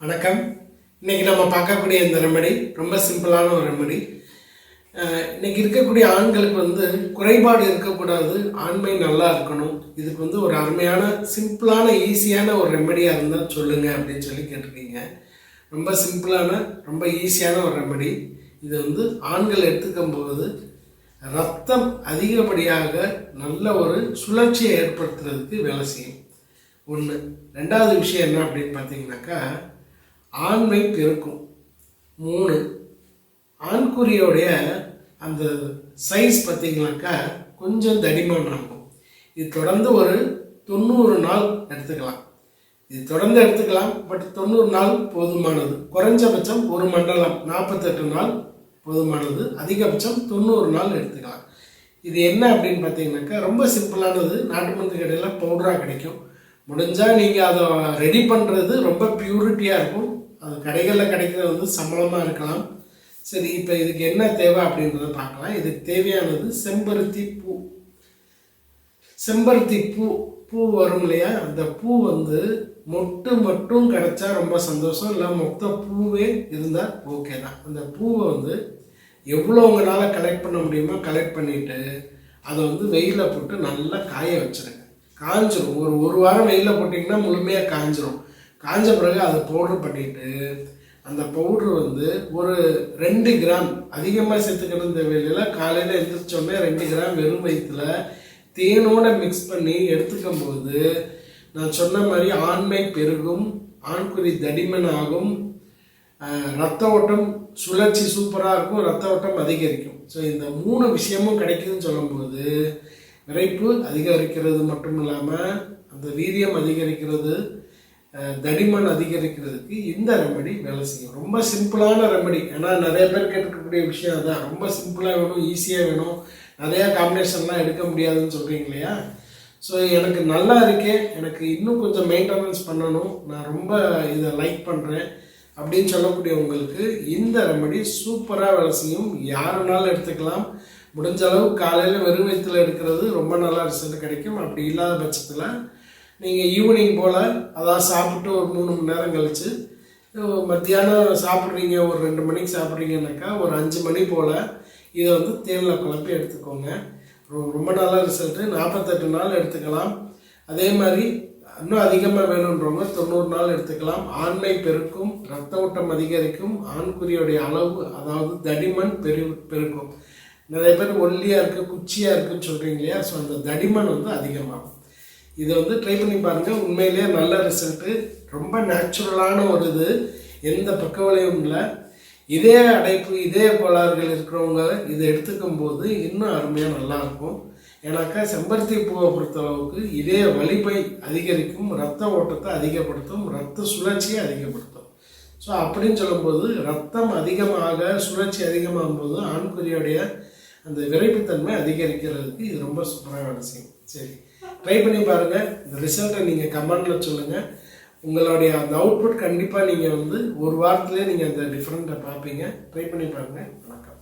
வணக்கம். இன்னைக்கு நம்ம பார்க்கக்கூடிய இந்த ரெமடி ரொம்ப சிம்பிளான ஒரு ரெமடி. இன்னைக்கு இருக்கக்கூடிய ஆண்களுக்கு வந்து குறைபாடு இருக்கக்கூடாது ஆண்மை நல்லா இருக்கணும். இதுக்கு வந்து ஒரு அருமையான சிம்பிளான ஈஸியான ஒரு ரெமடியாக இருந்தால் சொல்லுங்க அப்படின்னு சொல்லி கேட்டிருக்கீங்க. ரொம்ப சிம்பிளான ரொம்ப ஈஸியான ஒரு ரெமடி. இது வந்து ஆண்கள் எடுத்துக்கும் போது ரத்தம் அதிகப்படியாக நல்ல ஒரு சுழற்சியை ஏற்படுத்துறதுக்கு வேலை செய்யும். ஒன்று ரெண்டாவது விஷயம் என்ன அப்படின்னு பார்த்தீங்கன்னாக்கா ஆண்மை பெருக்கும். மூணு ஆண்குறியோடைய அந்த சைஸ் பார்த்தீங்கன்னாக்கா கொஞ்சம் தடிமன் இருக்கும். இது தொடர்ந்து ஒரு தொண்ணூறு நாள் எடுத்துக்கலாம். இது தொடர்ந்து எடுத்துக்கலாம் பட் தொண்ணூறு நாள் போதுமானது. குறைஞ்சபட்சம் ஒரு மண்டலம் நாற்பத்தெட்டு நாள் போதுமானது. அதிகபட்சம் தொண்ணூறு நாள் எடுத்துக்கலாம். இது என்ன அப்படின்னு பார்த்தீங்கன்னாக்கா ரொம்ப சிம்பிளானது. நாட்டு மருந்து கடையில் பவுடராக கிடைக்கும். முடிஞ்சால் நீங்கள் அதை ரெடி பண்ணுறது ரொம்ப பியூரிட்டியாக இருக்கும். அது கடைகளில் கிடைக்கிறது வந்து சம்பளமாக இருக்கலாம். சரி இப்போ இதுக்கு என்ன தேவை அப்படின்றத பார்க்கலாம். இதுக்கு தேவையானது செம்பருத்தி பூ. செம்பருத்தி பூ பூ வரும் இல்லையா? அந்த பூ வந்து மொட்டு மட்டும் கிடச்சா ரொம்ப சந்தோஷம். இல்லை மொத்த பூவே இருந்தால் ஓகே தான். அந்த பூவை வந்து எவ்வளோ உங்களால் கலெக்ட் பண்ண முடியுமோ கலெக்ட் பண்ணிவிட்டு அதை வந்து வெயிலில் போட்டு நல்லா காய வச்சுருங்க. காஞ்சிரும். ஒரு ஒரு வாரம் வெயிலில் போட்டிங்கன்னா முழுமையாக காஞ்சிரும். காஞ்ச பிறகு அதை பவுட்ரு பண்ணிட்டு அந்த பவுட்ரு வந்து ஒரு ரெண்டு கிராம் அதிகமாக சேர்த்துக்கணும் தேவையில்லை காலையில் எழுந்திரிச்சோடனே ரெண்டு கிராம் வெறும் வயிற்றுல தேனோட மிக்ஸ் பண்ணி எடுத்துக்கும் போது நான் சொன்ன மாதிரி ஆண்மை பெருகும் ஆண்குறி தடிமன் ஆகும். ரத்த ஓட்டம் சுழற்சி சூப்பராக இருக்கும் ரத்த ஓட்டம் அதிகரிக்கும். ஸோ இந்த மூணு விஷயமும் கிடைக்குதுன்னு சொல்லும்போது விரைப்பு அதிகரிக்கிறது மட்டும் இல்லாமல் அந்த வீரியம் அதிகரிக்கிறது தடிமன் அதிகரிக்கிறதுக்கு இந்த ரெமடி வேலை செய்யும். ரொம்ப சிம்பிளான ரெமடி ஏன்னா நிறைய பேர் கேட்கக்கூடிய விஷயம் அதான். ரொம்ப சிம்பிளாக வேணும் ஈஸியாக வேணும். நிறையா காம்பினேஷன்லாம் எடுக்க முடியாதுன்னு சொல்கிறீங்க இல்லையா? ஸோ எனக்கு நல்லா இருக்கே. எனக்கு இன்னும் கொஞ்சம் மெயின்டெனன்ஸ் பண்ணணும். நான் ரொம்ப இதை லைக் பண்ணுறேன் அப்படின்னு சொல்லக்கூடியவங்களுக்கு இந்த ரெமடி சூப்பராக வேலை செய்யும். யாருனாலும் எடுத்துக்கலாம். முடிஞ்ச அளவு காலையில் வெறும் வயிற்றுல எடுக்கிறது ரொம்ப நல்லா ரிசல்ட் கிடைக்கும். அப்படி இல்லாத பட்சத்தில் நீங்கள் ஈவினிங் போல் அதான் சாப்பிட்டு ஒரு மூணு மணி நேரம் கழித்து மத்தியானம் சாப்பிட்றீங்க ஒரு ரெண்டு மணிக்கு சாப்பிட்றீங்கன்னாக்கா ஒரு அஞ்சு மணி போல் இதை வந்து தேனில் குழப்பி எடுத்துக்கோங்க. ரொம்ப நல்ல ரிசல்ட்டு நாற்பத்தெட்டு நாள் எடுத்துக்கலாம். அதே மாதிரி இன்னும் அதிகமாக வேணுன்றவங்க தொண்ணூறு நாள் எடுத்துக்கலாம். ஆண்மை பெருக்கும் ரத்த ஓட்டம் அதிகரிக்கும் ஆண்குறியோடைய அளவு அதாவது தடிமன் பெரு பெருக்கும். நிறைய பேர் ஒல்லியாக இருக்குது குச்சியாக இருக்குதுன்னு சொல்கிறீங்க இல்லையா? ஸோ அந்த தடிமன் வந்து அதிகமாகும். இதை வந்து ட்ரை பண்ணி பாருங்கள் உண்மையிலேயே நல்ல ரிசல்ட்டு ரொம்ப நேச்சுரலான ஒரு இது. எந்த பக்கவலையும் இல்லை. இதே அடைப்பு இதே கோளாறுகள் இருக்கிறவங்க இதை எடுத்துக்கும் போது இன்னும் அருமையாக நல்லா இருக்கும். ஏன்னாக்கா செம்பருத்தி பூவை பொறுத்தளவுக்கு இதே வலிமை அதிகரிக்கும் ரத்த ஓட்டத்தை அதிகப்படுத்தும் ரத்த சுழற்சியை அதிகப்படுத்தும். ஸோ அப்படின்னு சொல்லும்போது ரத்தம் அதிகமாக சுழற்சி அதிகமாகும் போது ஆண்குறியோடைய அந்த விரைப்புத்தன்மை அதிகரிக்கிறதுக்கு இது ரொம்ப சூப்பராக விஷயம். சரி. ட்ரை பண்ணி பாருங்கள் இந்த ரிசல்ட்டை நீங்கள் கமெண்டில் சொல்லுங்கள் உங்களுடைய அந்த அவுட்புட் கண்டிப்பாக நீங்கள் வந்து ஒரு வாரத்துலேயே நீங்கள் அந்த டிஃப்ரெண்ட்டை பார்ப்பீங்க. ட்ரை பண்ணி பாருங்கள் வணக்கம்.